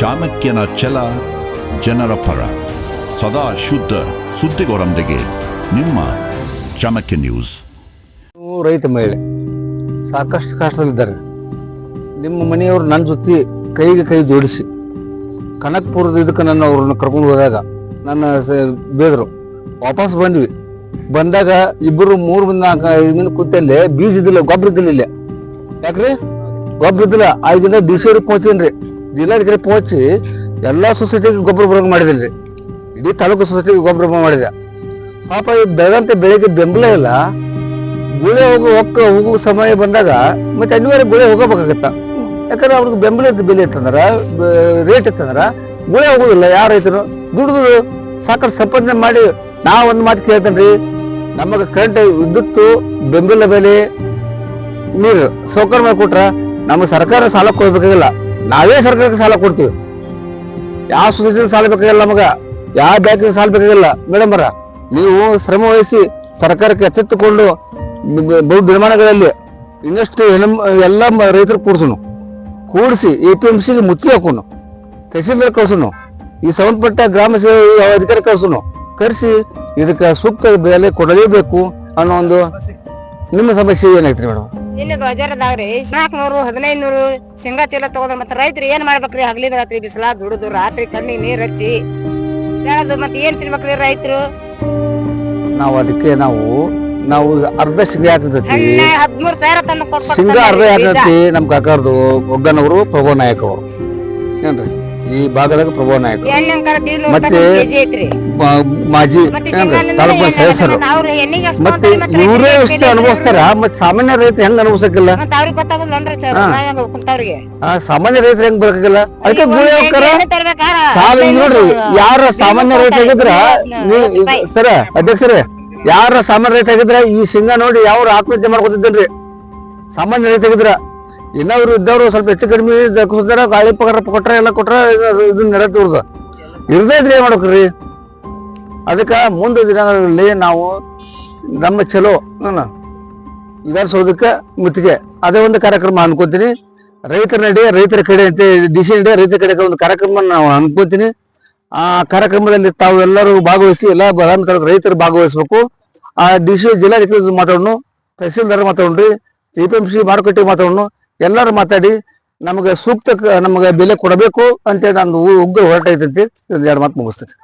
ಚಾಣಕ್ಯನ ಛಲ ಜನರ ಪರ. ಸದಾ ಶುದ್ಧ ಸುದ್ದಿಗೋರೊಂದಿಗೆ ನಿಮ್ಮ ಚಾಣಕ್ಯ ನ್ಯೂಸ್. ರೈತ ಮಹಿಳೆ, ಸಾಕಷ್ಟು ಕಷ್ಟದಲ್ಲಿದ್ದಾರೆ. ನಿಮ್ಮ ಮನೆಯವರು ನನ್ನ ಜೊತೆ ಕೈಗೆ ಕೈ ಜೋಡಿಸಿ, ಕನಕ್ಪುರದ ಇದಕ್ಕೆ ನನ್ನ ಅವ್ರನ್ನ ಕರ್ಕೊಂಡು ಹೋದಾಗ ನನ್ನ ಬೇದರು. ವಾಪಸ್ ಬಂದ್ವಿ. ಬಂದಾಗ ಇಬ್ಬರು ಮೂರು ಮಂದಿ ನಾಲ್ಕು ಐದು ಮಂದಿ ಕೂತಲ್ಲೇ ಬೀಜ ಇದ್ದಿಲ್ಲ, ಗೊಬ್ಬರ ಇದ್ದಿಲ್ಲ ಇಲ್ಲೇ. ಯಾಕ್ರಿ? ಗೊಬ್ಬರ ಇದ್ದಿಲ್ಲ, ಆಗಿಂದ ಡಿ ಸಿ ಪೋಚೀನ್ರಿ ಜಿಲ್ಲಾಧಿಕಾರಿ ಪೋಚಿ ಎಲ್ಲ ಸೊಸೈಟಿಗೆ ಗೊಬ್ಬರ ಬರೋಂಗ್ ಮಾಡಿದಿಲ್ರಿ ಇಡೀ ತಾಲೂಕು ಸೊಸೈಟಿಗೆ ಗೊಬ್ಬರ ಮಾಡಿದೆ. ಪಾಪ ಈ ಬೆಳೆದಂತೆ ಬೆಳಿಗ್ಗೆ ಬೆಂಬಲ ಇಲ್ಲ. ಗುಳೆ ಹೋಗೋ ಹೊಕ್ಕ ಹೋಗೋ ಸಮಯ ಬಂದಾಗ ಮತ್ತೆ ಅನಿವಾರ್ಯ ಗುಳೆ ಹೋಗಬೇಕಾಗತ್ತ. ಯಾಕಂದ್ರೆ ಅವ್ರಿಗೆ ಬೆಂಬಲ ಬೆಲೆ ಇತ್ತಂದ್ರ ರೇಟ್ ಇತ್ತಂದ್ರ ಗುಳೆ ಹೋಗುದಿಲ್ಲ ಯಾವ ರೈತರು. ದುಡಿದು ಸಾಕಷ್ಟು ಸಂಪಾದನೆ ಮಾಡಿ ನಾ ಒಂದು ಮಾತು ಕೇಳ್ತೇನ್ರಿ, ನಮಗೆ ಕರೆಂಟ್ ವಿದ್ಯುತ್ತು, ಬೆಂಬಲ ಬೆಲೆ, ನೀರು, ಸೌಕರ್ಯ ಮಾಡಿಕೊಟ್ರ ನಮಗೆ ಸರ್ಕಾರ ಸಾಲ ಕೊಡ್ಬೇಕಾಗಿಲ್ಲ. ನಾವೇ ಸರ್ಕಾರಕ್ಕೆ ಸಾಲ ಕೊಡ್ತೀವಿ. ಯಾವ ಸೊಸೈಟಿ ಸಾಲ ಬೇಕಾಗಿಲ್ಲ ನಮಗ, ಯಾವ ಬ್ಯಾಂಕಿಗೆ ಸಾಲ ಬೇಕಾಗಿಲ್ಲ. ಮೇಡಮ್ ಅವರ, ನೀವು ಶ್ರಮ ವಹಿಸಿ ಸರ್ಕಾರಕ್ಕೆ ಎಚ್ಚೆತ್ತುಕೊಂಡು ಬಹು ದಿನಮಾನಗಳಲ್ಲಿ ಇನ್ನಷ್ಟು ಎಲ್ಲ ರೈತರು ಕೂಡಿಸೋಣ ಕೂಡಿಸಿ ಎ ಪಿ ಎಂ ಸಿಗೆ ಮುತ್ತಿಗೆ ಹಾಕೋನು. ತಹಸೀಲ್ದಾರ್ ಕಳ್ಸುನು. ಈ ಸಂಬಂಧಪಟ್ಟ ಗ್ರಾಮ ಸೇವೆ ಅಧಿಕಾರಿ ಕಳ್ಸೋಣ ಕರೆಸಿ ಇದಕ್ಕೆ ಸೂಕ್ತ ಬೆಲೆ ಕೊಡಲೇಬೇಕು ಅನ್ನೋ ಒಂದು ನಿಮ್ಮ ಸಮಸ್ಯೆ ಏನಾಯ್ತು ಮೇಡಮ್? ಇಲ್ಲಿ ಬಜಾರದಾಗ್ರಿ ನಾಲ್ಕನೂರು ಹದಿನೈದು ನೂರು ಶೇಂಗಾ ಚೀಲ ತಗೋದ್ರ ಮತ್ತೆ ರೈತರು ಏನ್ ಮಾಡ್ಬೇಕ್ರಿ? ಹಗಲಿ ರಾತ್ರಿ ಬಿಸಿಲ ದುಡಿದು ರಾತ್ರಿ ಕಣ್ಣಿ ನೀರ್ ಹಚ್ಚಿ ಬೆಳೆದು ಮತ್ತೆ ಏನ್ ತಿನ್ಬೇಕ್ರಿ ರೈತರು? ನಾವು ಅದಕ್ಕೆ ನಾವು ನಾವು ಅರ್ಧ ಶೇಂಗಾ ಹಾಕಿರ್ತೈತಿ ಹದಿಮೂರು ಸಾವಿರ ತಂದು ಸಿಂಗ ಅರ್ಧ ಹಾಕೈತಿ ನಮ್ ಕಾಕಾರ್ದು ಒಗ್ಗನವರು ಪ್ರಭು ನಾಯಕ್ ಅವರು ಏನ್ರಿ? ಈ ಭಾಗದಾಗ ಪ್ರಭಾವ ನಾಯಕ. ಮತ್ತೆ ಮಾಜಿ ತಾಲೂಕು ಸದಸ್ಯರು ಮತ್ತೆ ಇವರೇ ಎಷ್ಟು ಅನುಭವಿಸ್ತಾರ. ಮತ್ತೆ ಸಾಮಾನ್ಯ ರೈತ ಹೆಂಗ್ ಅನುಭವಿಸಕ್ಕಿಲ್ಲ? ಸಾಮಾನ್ಯ ರೈತ ಹೆಂಗ್ ಬರಕಿಲ್ಲ ಅದಕ್ಕೆ ಸಾಲ ನೋಡ್ರಿ ಯಾರ ಸಾಮಾನ್ಯ ರೈತ ಆಗಿದ್ರ ಸರ ಅಧ್ಯಕ್ಷರೇ ಯಾರ ಸಾಮಾನ್ಯ ರೈತ ಆಗಿದ್ರ ಈ ಸಿಂಗ ನೋಡಿ ಯಾವ ಆತ್ಮಹತ್ಯೆ ಮಾಡ್ಕೊತಿದ್ದೇನ್ರಿ. ಸಾಮಾನ್ಯ ರೈತ ಆಗಿದ್ರ ಇನ್ನವ್ರು ಇದ್ದವ್ರು ಸ್ವಲ್ಪ ಹೆಚ್ಚು ಕಡಿಮೆ ಕುಸಿದಾರ ಗಾಳಿ ಪಗಾರ ಕೊಟ್ರೆ ಎಲ್ಲ ಕೊಟ್ರೆ ಇದು- ಇದು ನಡೆದವ್ರದ ಇರ್ದೇ ಇದ್ರೆ ಏನ್ ಮಾಡ್ಬೇಕ್ರಿ? ಅದಕ್ಕ ಮುಂದೆ ದಿನಗಳಲ್ಲಿ ನಾವು ನಮ್ಮ ಚಲೋ ವಿಧಾನಸೌಧಕ್ಕೆ ಮುತ್ತಿಗೆ. ಅದೇ ಒಂದು ಕಾರ್ಯಕ್ರಮ ಅನ್ಕೋತೀನಿ. ರೈತರ ನಡೆಯ ರೈತರ ಕಡೆ ಅಂತ ಡಿ ಸಿ ನಡೆ, ರೈತರ ಕಡೆ ಒಂದು ಕಾರ್ಯಕ್ರಮ ನಾವು ಅನ್ಕೋತೀನಿ. ಆ ಕಾರ್ಯಕ್ರಮದಲ್ಲಿ ತಾವು ಎಲ್ಲರೂ ಭಾಗವಹಿಸಿ, ಎಲ್ಲ ಬದಾಮಿ ರೈತರು ಭಾಗವಹಿಸ್ಬೇಕು. ಆ ಡಿ ಸಿ ಜಿಲ್ಲಾಧಿಕಾರಿ ಮಾತಾಡೋಣ, ತಹಸೀಲ್ದಾರ್ ಮಾತಾಡೋಣ್ರಿ ಸಿ ಮಾರುಕಟ್ಟೆ ಮಾತಾಡೋಣ ಎಲ್ಲರೂ ಮಾತಾಡಿ, ನಮಗೆ ಸೂಕ್ತ ನಮಗೆ ಬೆಲೆ ಕೊಡಬೇಕು ಅಂತೇಳಿ ನಂದು ಉಗ್ರ ಹೋರಾಟ ಐತೈತಿ ಒಂದು ಎರಡು ಮಾತು ಮುಗಿಸ್ತೈತಿ